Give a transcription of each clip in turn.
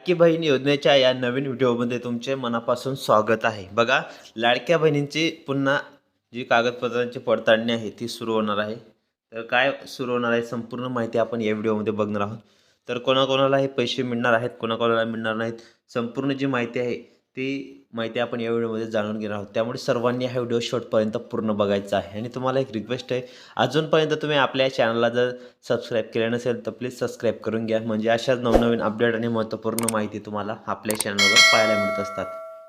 लाडकी बहीण योजनेच्या या नवीन व्हिडिओमध्ये तुमचे मनापासून स्वागत आहे. बघा लाडक्या बहिणींची पुन्हा जी कागदपत्रांची पडताळणी आहे ती सुरू होणार आहे. तर काय सुरू होणार आहे संपूर्ण माहिती आपण या व्हिडिओमध्ये बघणार आहोत. तर कोणाकोणाला हे पैसे मिळणार आहेत कोणाकोणाला मिळणार नाहीत संपूर्ण जी माहिती आहे ती माहिती आपण या व्हिडिओमध्ये जाणून घेणार आहोत. त्यामुळे सर्वांनी हा व्हिडिओ शॉर्टपर्यंत पूर्ण बघायचा आहे. आणि तुम्हाला एक रिक्वेस्ट आहे अजूनपर्यंत तुम्ही आपल्या चॅनलला जर सबस्क्राईब केले नसेल तर प्लीज सबस्क्राईब करून घ्या. म्हणजे अशाच नवनवीन अपडेट आणि महत्त्वपूर्ण माहिती तुम्हाला आपल्या चॅनलवर पाहायला मिळत असतात.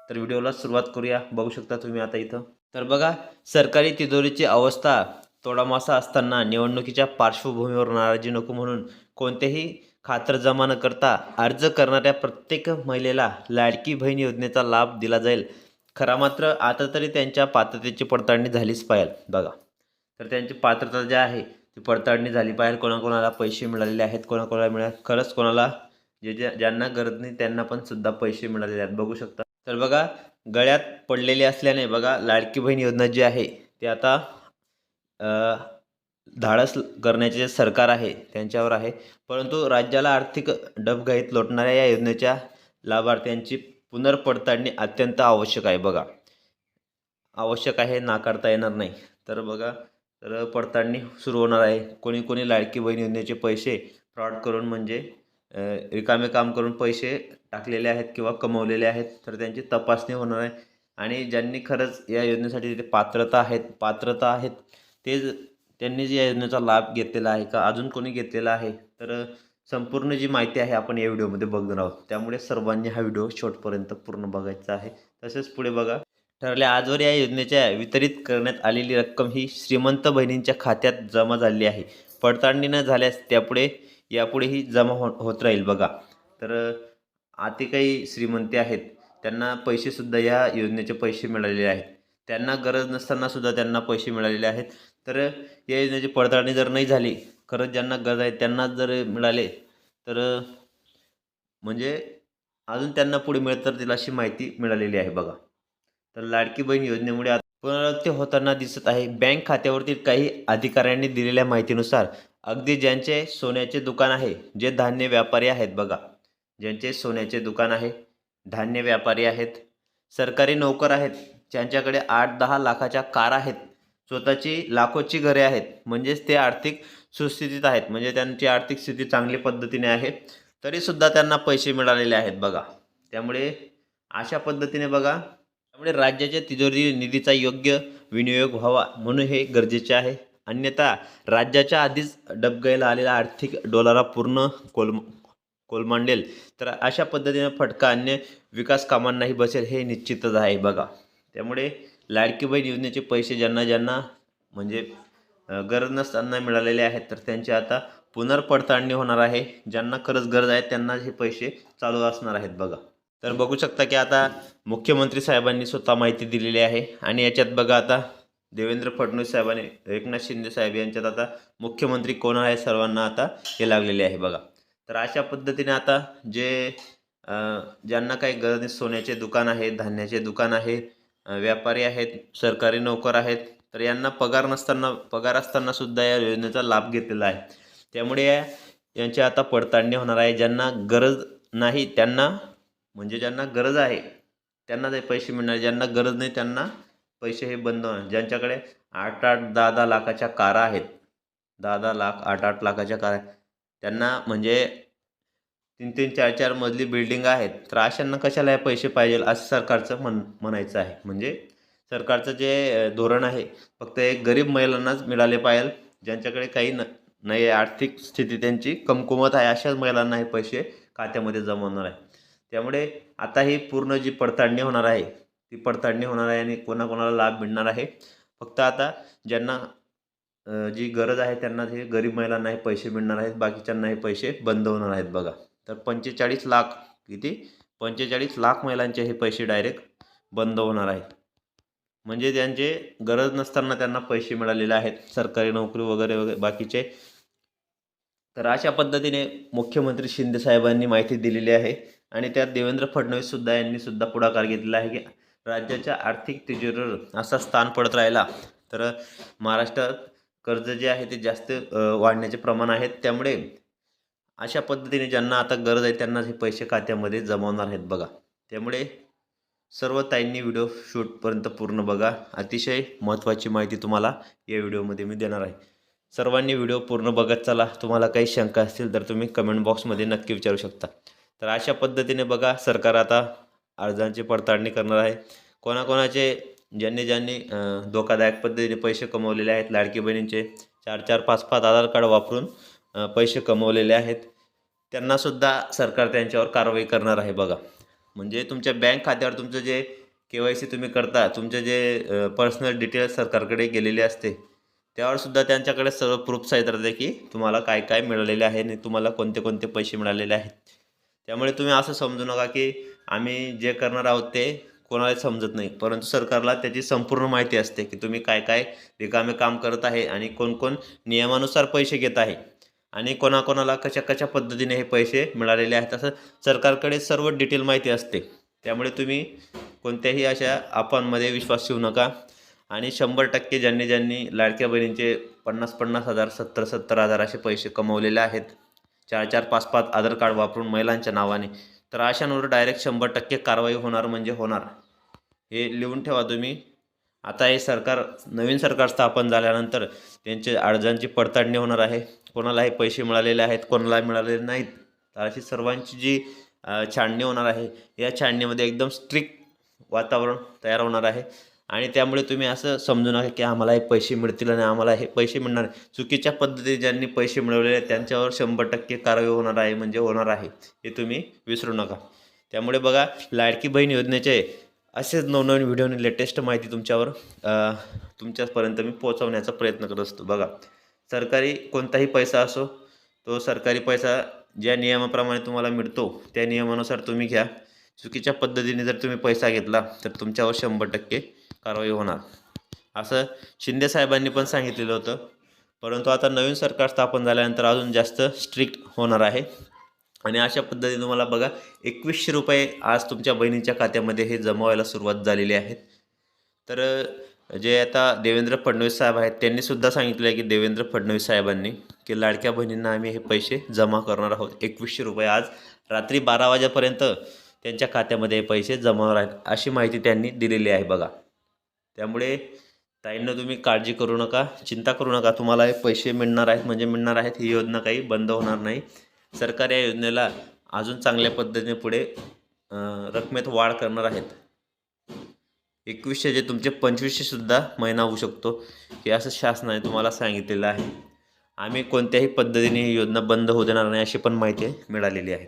तर व्हिडिओला सुरुवात करूया. बघू शकता तुम्ही आता इथं. तर बघा सरकारी तिजोरीची अवस्था तोडामासा असताना निवडणुकीच्या पार्श्वभूमीवर नाराजी नको म्हणून कोणतेही खातरजमा न करता अर्ज करणाऱ्या प्रत्येक महिलेला लाडकी बहीण योजनेचा लाभ दिला जाईल. खरा मात्र आता तरी त्यांच्या पात्रतेची पडताळणी झालीच पाहिजे. बघा. तर त्यांची पात्रता जी आहे ती पडताळणी झाली पाहिजे. कोणाकोणाला पैसे मिळालेले आहेत कोणाकोणाला मिळाले खरंच कोणाला जे ज्या ज्यांना गरज नाही त्यांना पण सुद्धा पैसे मिळालेले आहेत. बघू शकता. तर बघा गळ्यात पडलेले असल्याने बघा लाडकी बहीण योजना जी आहे ती आता धाडस करण्याचे जे सरकार आहे त्यांच्यावर आहे. परंतु राज्याला आर्थिक डबघाईत लोटणाऱ्या या योजनेच्या लाभार्थ्यांची पुनर्पडताळणी अत्यंत आवश्यक आहे बघा. आवश्यक आहे नाकारता येणार नाही. तर बघा तर पडताळणी सुरू होणार आहे. कोणी कोणी लाडकी बहीण योजनेचे पैसे फ्रॉड करून म्हणजे रिकामे काम करून पैसे टाकलेले आहेत किंवा कमवलेले आहेत तर त्यांची तपासणी होणार आहे. आणि ज्यांनी खरंच या योजनेसाठी तिथे पात्रता आहेत पात्रता आहेत तेच त्यांनीच त्यांनी या योजनेचा लाभ घेतलेला आहे का अजून कोणी घेतलेला आहे? तर संपूर्ण जी माहिती आहे आपण या व्हिडिओमध्ये बघणार आहोत. त्यामुळे सर्वांनी हा व्हिडिओ शेवटपर्यंत पूर्ण बघायचा आहे. तसेच पुढे बघा. ठरल्या आजवर या योजनेच्या वितरित करण्यात आलेली रक्कम ही श्रीमंत बहिणींच्या खात्यात जमा झाली आहे. पडताळणी न झाल्यास त्यापुढे यापुढेही जमा हो होत राहील बघा. तर आते काही श्रीमंती आहेत. त्यांना पैसेसुद्धा या योजनेचे पैसे मिळालेले आहेत. त्यांना गरज नसताना सुद्धा त्यांना पैसे मिळालेले आहेत. तर या योजनेची पडताळणी जर नाही झाली खरंच ज्यांना गरज आहे त्यांना जर मिळाले तर म्हणजे अजून त्यांना पुढे मिळत तिला अशी माहिती मिळालेली आहे बघा. तर लाडकी बहीण योजनेमुळे आता पुनरावृत्ती होताना दिसत आहे. बँक खात्यावरती काही अधिकाऱ्यांनी दिलेल्या माहितीनुसार अगदी ज्यांचे सोन्याचे दुकान आहे जे धान्य व्यापारी आहेत बघा. ज्यांचे सोन्याचे दुकान आहे धान्य व्यापारी आहेत सरकारी नोकर आहेत ज्यांच्याकडे आठ दहा लाखाच्या कार आहेत स्वतःची लाखोची घरे आहेत म्हणजेच ते आर्थिक सुस्थितीत आहेत म्हणजे त्यांची आर्थिक स्थिती चांगली पद्धतीने आहे तरीसुद्धा त्यांना पैसे मिळालेले आहेत बघा. त्यामुळे अशा पद्धतीने बघा. त्यामुळे राज्याच्या तिजोरी निधीचा योग्य विनियोग व्हावा म्हणून हे गरजेचे आहे. अन्यथा राज्याच्या आधीच डबगईला आलेला आर्थिक डोलारा पूर्ण कोल कोलमांडेल. तर अशा पद्धतीने फटका अन्य विकास कामांनाही बसेल हे निश्चितच आहे बघा. त्यामुळे लाडकी बहीण योजनेचे पैसे ज्यांना ज्यांना म्हणजे गरज नसताना मिळालेले आहेत तर त्यांची आता पुनर्पडताळणी होणार आहे. ज्यांना खरंच गरज आहे त्यांना हे पैसे चालू असणार आहेत बघा. तर बघू शकता की आता मुख्यमंत्री साहेबांनी स्वतः माहिती दिलेली आहे. आणि याच्यात बघा आता देवेंद्र फडणवीस साहेबांनी एकनाथ शिंदे साहेब यांच्यात आता मुख्यमंत्री कोण आहे सर्वांना आता हे लागलेले आहे बघा. तर अशा पद्धतीने आता जे ज्यांना काही गरज सोन्याचे दुकान आहे धान्याचे दुकान आहे व्यापारी आहेत सरकारी नोकर आहेत तर यांना पगार नसताना पगार असताना सुद्धा या योजनेचा लाभ घेतलेला आहे. त्यामुळे या यांची आता पडताळणी होणार आहे. ज्यांना गरज नाही त्यांना म्हणजे ज्यांना गरज आहे त्यांना ते पैसे मिळणार. ज्यांना गरज नाही त्यांना पैसे हे बंद होणार. ज्यांच्याकडे आठ आठ दहा दहा लाखाच्या कारा आहेत दहा दहा लाख आठ आठ लाखाच्या कार त्यांना म्हणजे तीन तीन चार चार मजली बिल्डिंग आहेत. तर अशांना कशाला हे पैसे पाहिजे असं सरकारचं म्हण म्हणायचं आहे. म्हणजे सरकारचं जे धोरण आहे फक्त एक गरीब महिलांनाच मिळाले पाहिजे. ज्यांच्याकडे काही न नाही आहे आर्थिक स्थिती त्यांची कमकुमत आहे अशाच महिलांना हे पैसे खात्यामध्ये जमा होणार आहे. त्यामुळे आता ही पूर्ण जी पडताळणी होणार आहे ती पडताळणी होणार आहे आणि कोणाकोणाला लाभ मिळणार आहे. फक्त आता ज्यांना जी गरज आहे त्यांना हे गरीब महिलांना हे पैसे मिळणार आहेत बाकीच्यांना हे पैसे बंद होणार आहेत बघा. तर पंचेचाळीस लाख किती? पंचेचाळीस लाख महिलांचे हे पैसे डायरेक्ट बंद होणार आहेत. म्हणजे त्यांचे गरज नसताना त्यांना पैसे मिळालेले आहेत सरकारी नोकरी वगैरे वगैरे बाकीचे. तर अशा पद्धतीने मुख्यमंत्री शिंदे साहेबांनी माहिती दिलेली आहे आणि त्यात देवेंद्र फडणवीस सुद्धा यांनी सुद्धा पुढाकार घेतलेला आहे की राज्याच्या आर्थिक तिजोरीवर असा स्थान पडत राहिला. तर महाराष्ट्रात कर्ज जे आहे ते जास्त वाढण्याचे प्रमाण आहेत त्यामुळे अशा पद्धतीने ज्यांना आता गरज आहे त्यांना हे पैसे खात्यामध्ये जमवणार आहेत बघा. त्यामुळे सर्व ताईंनी व्हिडिओ शूटपर्यंत पूर्ण बघा. अतिशय महत्त्वाची माहिती तुम्हाला या व्हिडिओमध्ये मी देणार आहे. सर्वांनी व्हिडिओ पूर्ण बघत चला. तुम्हाला काही शंका असतील तर तुम्ही कमेंट बॉक्समध्ये नक्की विचारू शकता. तर अशा पद्धतीने बघा सरकार आता अर्जांची पडताळणी करणार आहे. कोणाकोणाचे ज्यांनी ज्यांनी धोकादायक पद्धतीने पैसे कमवलेले आहेत लाडकी बहिणींचे चार चार पाच पाच आधार कार्ड वापरून पैसे कमवलेले आहेत. त्यांनासुद्धा सरकार त्यांच्यावर कारवाई करणार आहे बघा. म्हणजे तुमच्या बँक खात्यावर तुमचं जे के वाय सी तुम्ही करता तुमचे जे पर्सनल डिटेल्स सरकारकडे गेलेले असते त्यावरसुद्धा त्यांच्याकडे सर्व प्रूफ्स आहेत राहते की तुम्हाला काय काय मिळालेले आहे आणि तुम्हाला कोणते कोणते पैसे मिळालेले आहेत. त्यामुळे तुम्ही असं समजू नका की आम्ही जे करणार आहोत ते कोणाला समजत नाही. परंतु सरकारला त्याची संपूर्ण माहिती असते की तुम्ही काय काय रिकामे काम करत आहे आणि कोण कोण नियमानुसार पैसे घेत आहे. आणि कोणाकोणाला कशा कशा पद्धतीने हे पैसे मिळालेले आहेत असं सरकारकडे सर्व डिटेल माहिती असते. त्यामुळे तुम्ही कोणत्याही अशा अफवांमध्ये विश्वास ठेवू नका. आणि शंभर टक्के ज्यांनी ज्यांनी लाडक्या बहिणींचे पन्नास पन्नास हजार सत्तर सत्तर हजार असे पैसे कमवलेले आहेत चार चार पाच पाच आधार कार्ड वापरून महिलांच्या नावाने तर अशांवर डायरेक्ट शंभर टक्के कारवाई होणार म्हणजे होणार. हे लिहून ठेवा तुम्ही. आता हे सरकार नवीन सरकार स्थापन झाल्यानंतर त्यांचे अर्जांची पडताळणी होणार आहे. कोणाला हे पैसे मिळालेले आहेत कोणाला मिळालेले नाहीत. तर अशी सर्वांची जी अ, छाननी होणार आहे या छाननीमध्ये एकदम स्ट्रिक्ट वातावरण तयार होणार आहे. आणि त्यामुळे तुम्ही असं समजू नका की आम्हाला हे पैसे मिळतील आणि आम्हाला हे पैसे मिळणार. चुकीच्या पद्धतीने ज्यांनी पैसे मिळवलेले आहेत त्यांच्यावर शंभर टक्के कारवाई होणार आहे म्हणजे होणार आहे. हे तुम्ही विसरू नका. त्यामुळे बघा लाडकी बहीण योजनेचे असेच नवनवीन व्हिडिओने लेटेस्ट माहिती तुमच्यावर तुमच्यापर्यंत मी पोहोचवण्याचा प्रयत्न करत असतो. बघा सरकारी कोणताही पैसा असो तो सरकारी पैसा ज्या नियमाप्रमाणे तुम्हाला मिळतो त्या नियमानुसार तुम्ही घ्या. चुकीच्या पद्धतीने जर तुम्ही पैसा घेतला तर तुमच्यावर शंभर टक्के कारवाई होणार. असं शिंदे साहेबांनी पण सांगितलेलं होतं. परंतु आता नवीन सरकार स्थापन झाल्यानंतर अजून जास्त स्ट्रिक्ट होणार आहे. आणि अशा पद्धतीने तुम्हाला बघा एकवीसशे रुपये आज तुमच्या बहिणीच्या खात्यामध्ये हे जमा व्हायला सुरुवात झालेली आहे तर जे आता देवेंद्र फडणवीस साहेब आहेत त्यांनी सुद्धा सांगितलं आहे की देवेंद्र फडणवीस साहेबांनी की लाडक्या बहिणींना आम्ही हे पैसे जमा करणार आहोत. एकवीसशे रुपये आज रात्री बारा वाजेपर्यंत त्यांच्या खात्यामध्ये हे पैसे जमा राहील आहेत अशी माहिती त्यांनी दिलेली आहे बघा. त्यामुळे ताईंना तुम्ही काळजी करू नका चिंता करू नका. तुम्हाला हे पैसे मिळणार आहेत म्हणजे मिळणार आहेत ही योजना काही बंद होणार नाही. सरकार या योजनेला अजून चांगल्या पद्धतीने पुढे रकमेत वाढ करणार आहेत. एकवीसशे जे तुमचे पंचवीसशेसुद्धा महिना होऊ शकतो हे असं शासनाने तुम्हाला सांगितलेलं आहे. आम्ही कोणत्याही पद्धतीने ही योजना बंद होऊ देणार नाही अशी पण माहिती मिळालेली आहे.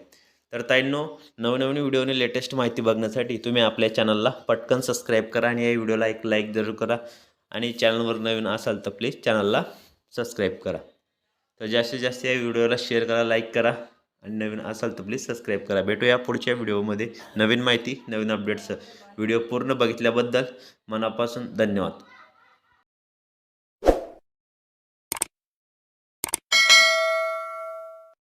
तर ताईंनो नवनवीन व्हिडिओने लेटेस्ट माहिती बघण्यासाठी तुम्ही आपल्या चॅनलला पटकन सबस्क्राईब करा आणि या व्हिडिओला एक लाईक जरूर करा. आणि चॅनलवर नवीन असाल तर प्लीज चॅनलला सबस्क्राईब करा. तर जास्तीत जास्त या व्हिडिओला शेअर करा लाईक करा आणि नवीन असाल तर प्लीज सबस्क्राईब करा. भेटूया पुढच्या व्हिडिओमध्ये. नवीन माहिती नवीन अपडेट्स व्हिडिओ पूर्ण बघितल्याबद्दल मनापासून धन्यवाद.